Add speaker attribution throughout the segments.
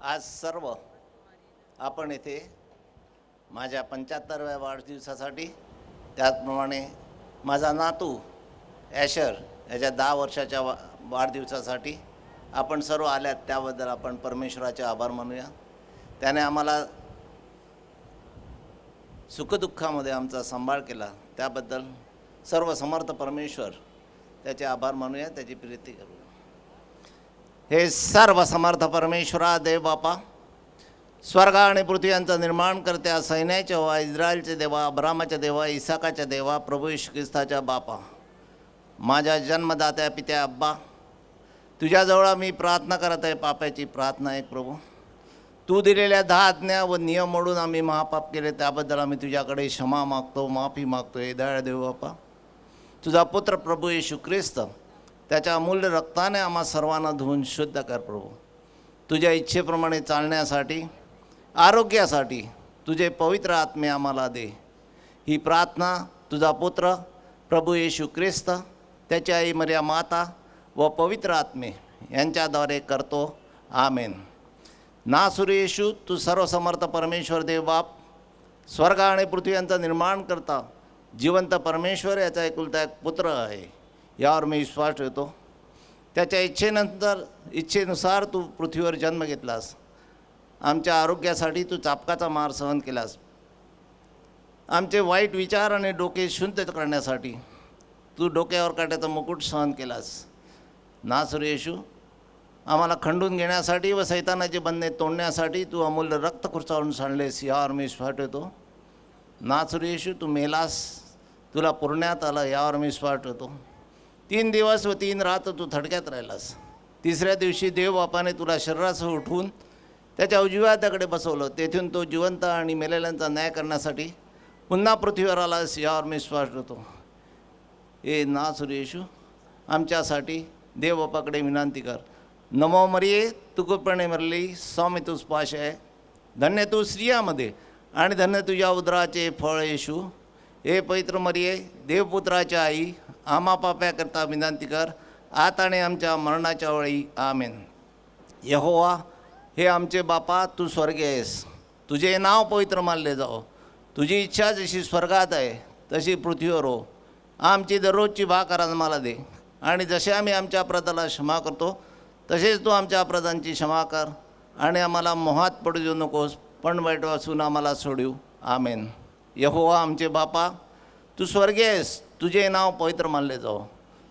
Speaker 1: आज सर्व आपण येथे माझ्या पंच्याहत्तरव्या वाढदिवसासाठी त्याचप्रमाणे माझा नातू ॲशर याच्या दहा वर्षाच्या वा वाढदिवसासाठी आपण सर्व आल्यात त्याबद्दल आपण परमेश्वराचे आभार मानूया. त्याने आम्हाला सुखदुःखामध्ये आमचा सांभाळ केला. त्याबद्दल सर्व समर्थ परमेश्वर त्याचे आभार मानूया त्याची प्रीती करूया. हे सर्व समर्थ परमेश्वरा देव बापा स्वर्ग आणि पृथ्वी यांचं निर्माण करत्या सैन्याच्या व्हा इस्रायलचे देवा अब्रामाच्या देवा इसाकाच्या देवा प्रभू येशू ख्रिस्ताच्या बापा माझ्या जन्मदात्या पित्या अब्बा तुझ्याजवळ मी प्रार्थना करत आहे पापाची प्रार्थना आहे प्रभू. तू दिलेल्या दहा आज्ञा व नियम मोडून आम्ही महापाप केले त्याबद्दल आम्ही तुझ्याकडे क्षमा मागतो माफी मागतो हे दया देव बापा तुझा पुत्र प्रभू येशू ख्रिस्त त्याच्या अमूल्य रक्ताने आम्हा सर्वांना धुवून शुद्ध कर प्रभू. तुझ्या इच्छेप्रमाणे चालण्यासाठी आरोग्यासाठी तुझे पवित्र आत्मे आम्हाला दे. ही प्रार्थना तुझा पुत्र प्रभू येशू ख्रिस्त त्याची आई मर्या माता व पवित्र आत्मे यांच्याद्वारे करतो. आमेन. ना येशू तू सर्वसमर्थ परमेश्वर देव बाप स्वर्ग आणि पृथ्वी यांचं निर्माण करता जिवंत परमेश्वर याचा एकुलता एक पुत्र आहे. यावर मी विश्वास ठेवतो. त्याच्या इच्छेनंतर इच्छेनुसार तू पृथ्वीवर जन्म घेतलास. आमच्या आरोग्यासाठी तू चापकाचा मार सहन केलास. आमचे वाईट विचार आणि डोके शुद्ध करण्यासाठी तू डोक्यावर काट्याचा मुकुट सहन केलास. ना येशू. आम्हाला खंडून घेण्यासाठी व सैतानाचे बंधने तोडण्यासाठी तू अमूल्य रक्त खुर्चावून सांडलेस यावर मी विश्वास ठेवतो. ना येशू तू मेलास. तुला पुरण्यात आलं यावर मी विश्वास ठेवतो. तीन दिवस व तीन रात तू थडक्यात राहिलास. तिसऱ्या दिवशी देवबापाने तुला शरीरासह उठवून त्याच्या उजव्या हाताकडे बसवलं. तेथून तो जिवंत आणि मेलेल्यांचा न्याय करण्यासाठी पुन्हा पृथ्वीवर आलास यावर मी विश्वास ठेवतो. ए ना सुरेशू आमच्यासाठी देवबापाकडे विनंती कर. नमो मरिये तू कृपणे मरली स्वामी तूच पाश आहे. धन्य तू स्त्रियामध्ये आणि धन्य तुझ्या उदराचे फळ येशू. हे पवित्र मरिये देवपुत्राच्या आई आम्हा पाप्याकरता विनंती कर. आत आणि आमच्या मरणाच्या वेळी आमेन. यहोवा हे आमचे बापा तू स्वर्गी आहेस. तुझे नाव पवित्र मानले जाओ. तुझी इच्छा जशी स्वर्गात आहे तशी पृथ्वीवर हो. आमची दररोजची भाकर आज मला दे. आणि जसे आम्ही आमच्या अपराधाला क्षमा करतो तसेच तू आमच्या अपराधांची क्षमा कर. आणि आम्हाला मोहात पडू देऊ नकोस पण वाईट वाचून आम्हाला सोडू. आमेन. यहोवा आमचे बापा तू स्वर्गी आहेस. तुझे नाव पवित्र मानले जाओ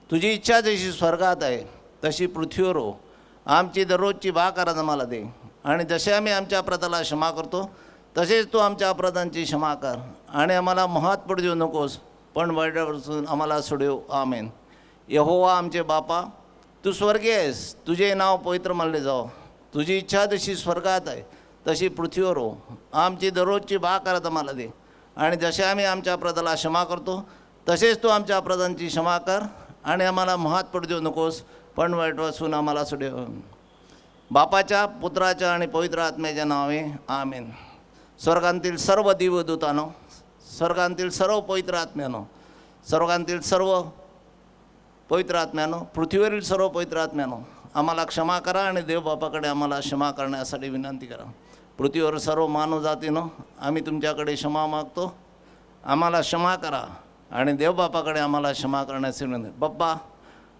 Speaker 1: तुझी इच्छा जशी स्वर्गात आहे तशी पृथ्वीवर हो. आमची दररोजची बा आज आम्हाला दे. आणि जसे आम्ही आमच्या अपराधाला क्षमा करतो तसेच तू आमच्या अपराधांची क्षमा कर. आणि आम्हाला महात पडू देऊ नकोस पण वाईटापासून आम्हाला सोडव. आमेन. यहोवा आमचे बापा तू स्वर्गीय आहेस. तुझे नाव पवित्र मानले जाओ तुझी इच्छा जशी स्वर्गात आहे तशी पृथ्वीवर हो. आमची दररोजची बा करत आम्हाला दे. आणि जसे आम्ही आमच्या अपराधाला क्षमा करतो तसेच तू आमच्या अपराधांची क्षमा कर आणि आम्हाला महात पडू देऊ नकोस. पण वाईट वाचून आम्हाला सुडे बापाच्या पुत्राच्या आणि पवित्र आत्म्याच्या नावे. आमेन. स्वर्गांतील सर्व दिवदूतानो स्वर्गांतील सर्व पवित्र आत्म्यानो स्वर्गांतील सर्व पवित्र आत्म्यानो पृथ्वीवरील सर्व पवित्र आत्म्यानो आम्हाला क्षमा करा आणि देवबापाकडे आम्हाला क्षमा करण्यासाठी विनंती करा. पृथ्वीवर सर्व मानव जातीनं आम्ही तुमच्याकडे क्षमा मागतो. आम्हाला क्षमा करा आणि देवबापाकडे आम्हाला क्षमा करण्याची विनंती बाप्पा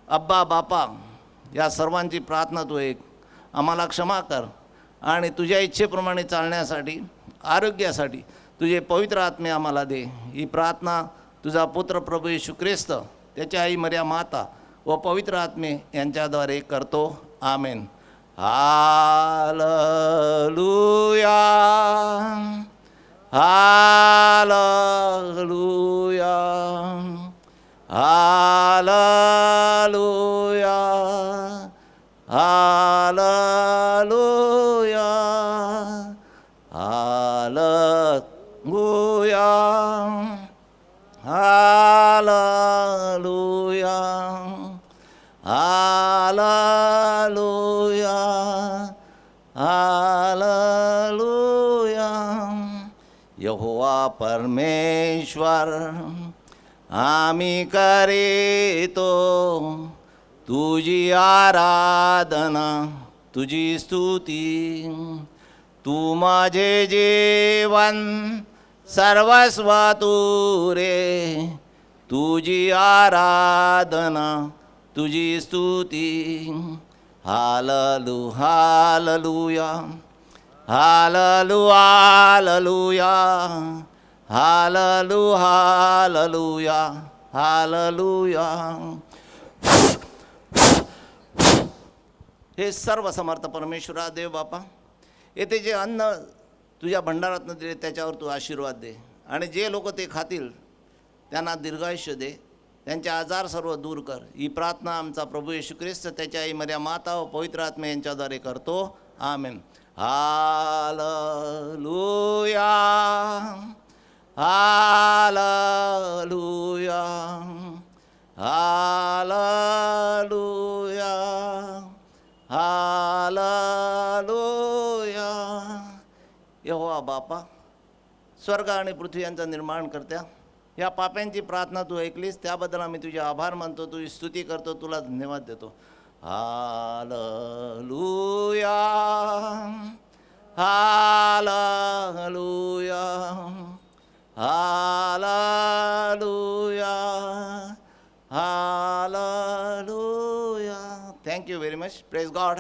Speaker 1: अब्बा बापा या सर्वांची प्रार्थना तू एक. आम्हाला क्षमा कर आणि तुझ्या इच्छेप्रमाणे चालण्यासाठी आरोग्यासाठी तुझे पवित्र आत्मे आम्हाला दे. ही प्रार्थना तुझा पुत्र प्रभू येशू ख्रिस्त त्याची आई मर्या माता व पवित्र आत्मे यांच्याद्वारे करतो. आमेन. आल Aleluia, aleluia, aleluia, aleluia, aleluia, Yehovah Parmeshwar, Ami Karito, तुझी आराधना तुझी स्तुती तू माझे जीवन सर्वस्व तू रे तुझी आराधना तुझी स्तुती. हाललू हाललुया हाललू हाललुया हाललू हाललुया हाललुया. हे सर्व समर्थ परमेश्वरा देव बापा येथे जे अन्न तुझ्या भंडारातनं दिले त्याच्यावर तू आशीर्वाद दे. आणि जे लोक ते खातील त्यांना दीर्घायुष्य दे. त्यांचे आजार सर्व दूर कर. ही प्रार्थना आमचा प्रभू येशू ख्रिस्त त्याच्या आई मर्या माता व पवित्र आत्मे यांच्याद्वारे करतो. आमेन. हाललुया. हाललुया. हा बापा स्वर्ग आणि पृथ्वी यांचं निर्माण करत्या. या पाप्यांची प्रार्थना तू ऐकलीस त्याबद्दल आम्ही तुझे आभार मानतो तुझी स्तुती करतो तुला धन्यवाद देतो. Hallelujah. Hallelujah. Hallelujah. Hallelujah. Thank you very much praise God